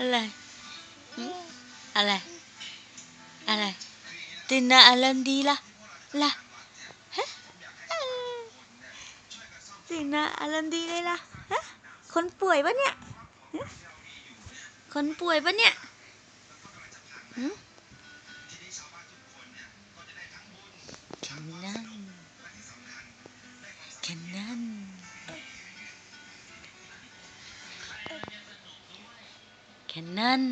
อะไร อะไร อะไรตินาอารมณ์ดีละละฮะตินาอารมณ์ดีเลยละฮะคนป่วยปะเนี่ย คนป่วยปะเนี่ยแค่นั้นแค่นั้น แค่นั้น